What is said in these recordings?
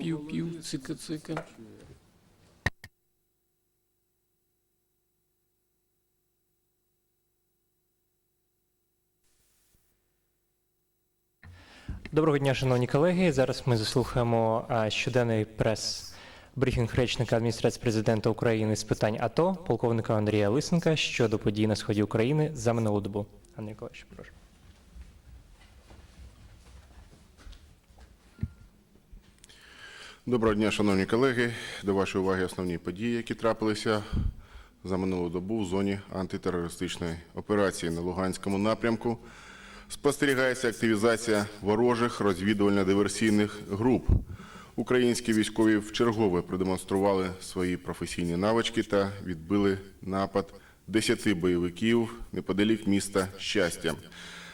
Пів-пів, цика-цика. Доброго дня, шановні колеги. Зараз ми заслухаємо щоденний прес-брифінг речника адміністрації президента України з питань АТО, полковника Андрія Лисенка щодо подій на сході України за минулу добу. Андрій Миколаївич, прошу. Доброго дня, шановні колеги. До вашої уваги основні події, які трапилися за минулу добу в зоні антитерористичної операції на Луганському напрямку. Спостерігається активізація ворожих розвідувально-диверсійних груп. Українські військові вчергове продемонстрували свої професійні навички та відбили напад 10 бойовиків неподалік міста Щастя.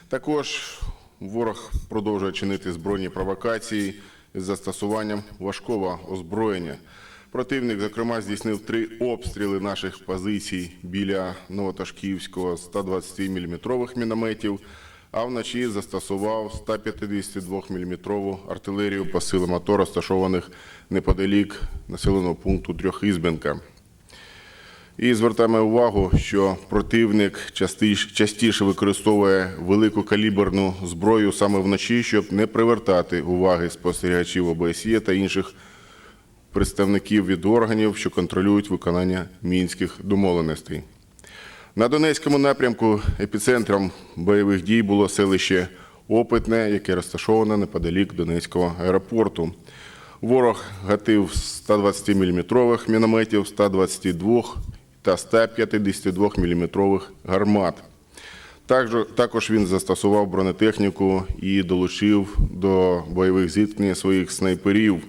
Також ворог продовжує чинити збройні провокації з застосуванням важкого озброєння. Противник, зокрема, здійснив три обстріли наших позицій біля Новоташківського 120-мм мінометів, а вночі застосував 152-мм артилерію по силам АТО, розташованих неподалік населеного пункту Трьохізбенка. І звертаємо увагу, що противник частіше, використовує великокаліберну зброю саме вночі, щоб не привертати уваги спостерігачів ОБСЄ та інших представників від органів, що контролюють виконання мінських домовленостей. На Донецькому напрямку епіцентром бойових дій було селище Опитне, яке розташоване неподалік Донецького аеропорту. Ворог гатив 120-мм мінометів, 122 та 152 мм гармат. Також, він застосував бронетехніку і долучив до бойових зіткнень своїх снайперів.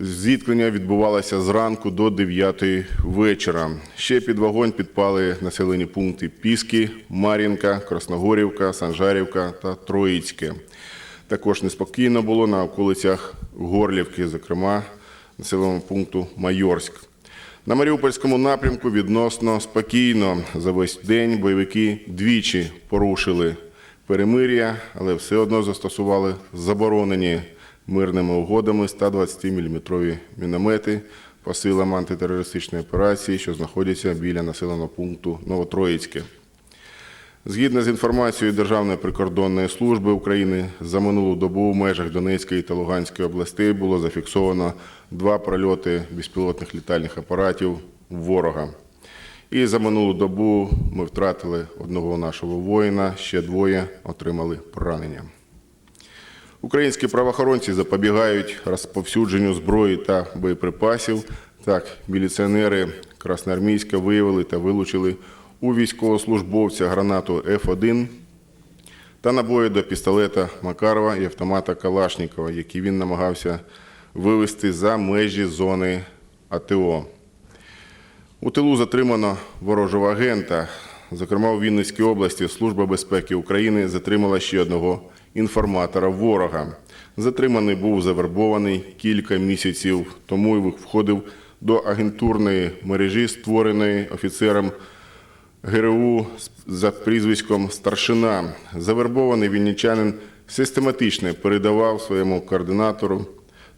Зіткнення відбувалося зранку до 9 вечора. Ще під вогонь підпали населені пункти Піски, Мар'їнка, Красногорівка, Санжарівка та Троїцьке. Також неспокійно було на околицях Горлівки, зокрема населеному пункту Майорськ. На Маріупольському напрямку відносно спокійно за весь день бойовики двічі порушили перемир'я, але все одно застосували заборонені мирними угодами 120-мм міномети по силам антитерористичної операції, що знаходяться біля населеного пункту Новотроїцьке. Згідно з інформацією Державної прикордонної служби України, за минулу добу в межах Донецької та Луганської областей було зафіксовано два прольоти безпілотних літальних апаратів ворога. І за минулу добу ми втратили одного нашого воїна, ще двоє отримали поранення. Українські правоохоронці запобігають розповсюдженню зброї та боєприпасів. Так, міліціонери Красноармійська виявили та вилучили у військовослужбовця гранату Ф1 та набої до пістолета Макарова і автомата Калашнікова, які він намагався вивести за межі зони АТО. У тилу затримано ворожого агента. Зокрема, у Вінницькій області Служба безпеки України затримала ще одного інформатора ворога. Затриманий був завербований кілька місяців тому і входив до агентурної мережі, створеної офіцером ГРУ за прізвиськом Старшина. Завербований вінничанин систематично передавав своєму координатору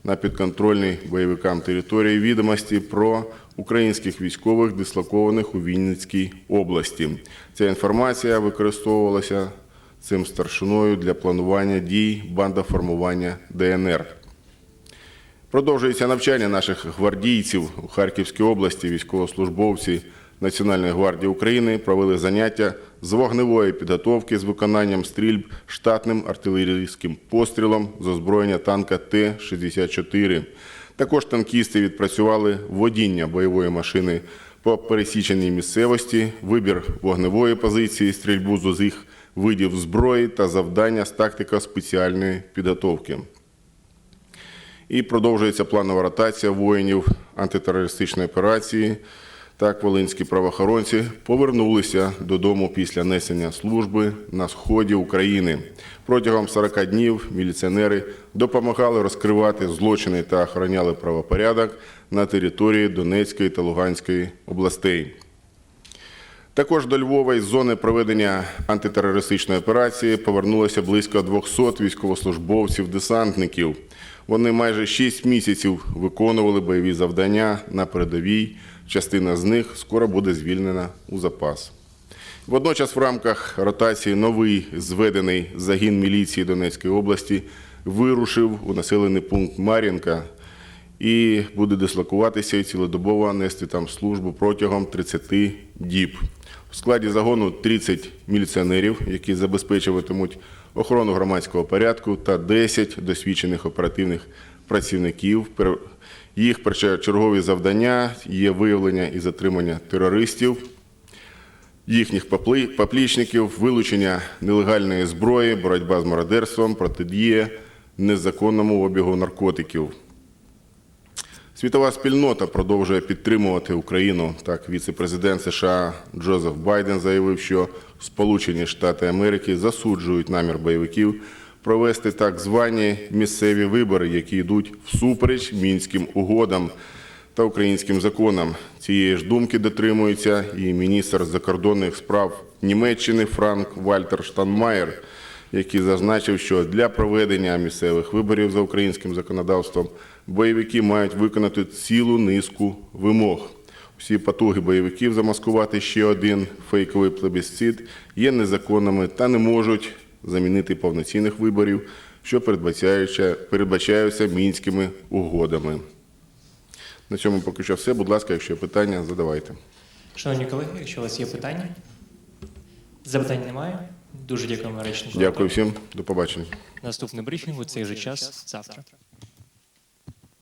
на підконтрольній бойовикам території відомості про українських військових, дислокованих у Вінницькій області. Ця інформація використовувалася цим старшиною для планування дій бандоформування ДНР. Продовжується навчання наших гвардійців у Харківській області. Військовослужбовці Національної гвардії України провели заняття з вогневої підготовки з виконанням стрільб штатним артилерійським пострілом з озброєння танка Т-64. Також танкісти відпрацювали водіння бойової машини по пересіченій місцевості, вибір вогневої позиції, стрільбу з усіх видів зброї та завдання з тактика спеціальної підготовки. І продовжується планова ротація воїнів антитерористичної операції. Так, волинські правоохоронці повернулися додому після несення служби на сході України. Протягом 40 днів міліціонери допомагали розкривати злочини та охороняли правопорядок на території Донецької та Луганської областей. Також до Львова із зони проведення антитерористичної операції повернулося близько 200 військовослужбовців-десантників. Вони майже 6 місяців виконували бойові завдання на передовій. Частина з них скоро буде звільнена у запас. Водночас в рамках ротації новий зведений загін міліції Донецької області вирушив у населений пункт Мар'їнка і буде дислокуватися і цілодобово нести там службу протягом 30 діб. В складі загону 30 міліціонерів, які забезпечуватимуть охорону громадського порядку, та 10 досвідчених оперативних працівників. Їх першочергові завдання є виявлення і затримання терористів, їхніх поплічників, вилучення нелегальної зброї, боротьба з мародерством, протидія незаконному обігу наркотиків. Світова спільнота продовжує підтримувати Україну. Так, віце-президент США Джозеф Байден заявив, що Сполучені Штати Америки засуджують намір бойовиків провести так звані місцеві вибори, які йдуть всупереч мінським угодам та українським законам. Цієї ж думки дотримується і міністр закордонних справ Німеччини Франк Вальтер Штанмаєр, який зазначив, що для проведення місцевих виборів за українським законодавством бойовики мають виконати цілу низку вимог. Всі потуги бойовиків замаскувати ще один фейковий плебісцит є незаконними та не можуть замінити повноцінних виборів, що передбачаються, передбачаються мінськими угодами. На цьому поки що все. Будь ласка, якщо є питання, задавайте. Шановні колеги, якщо у вас є питання, запитань немає. Дуже дякуємо речнику. Дякую всім, до побачення. Наступний брифінг у цей же час завтра.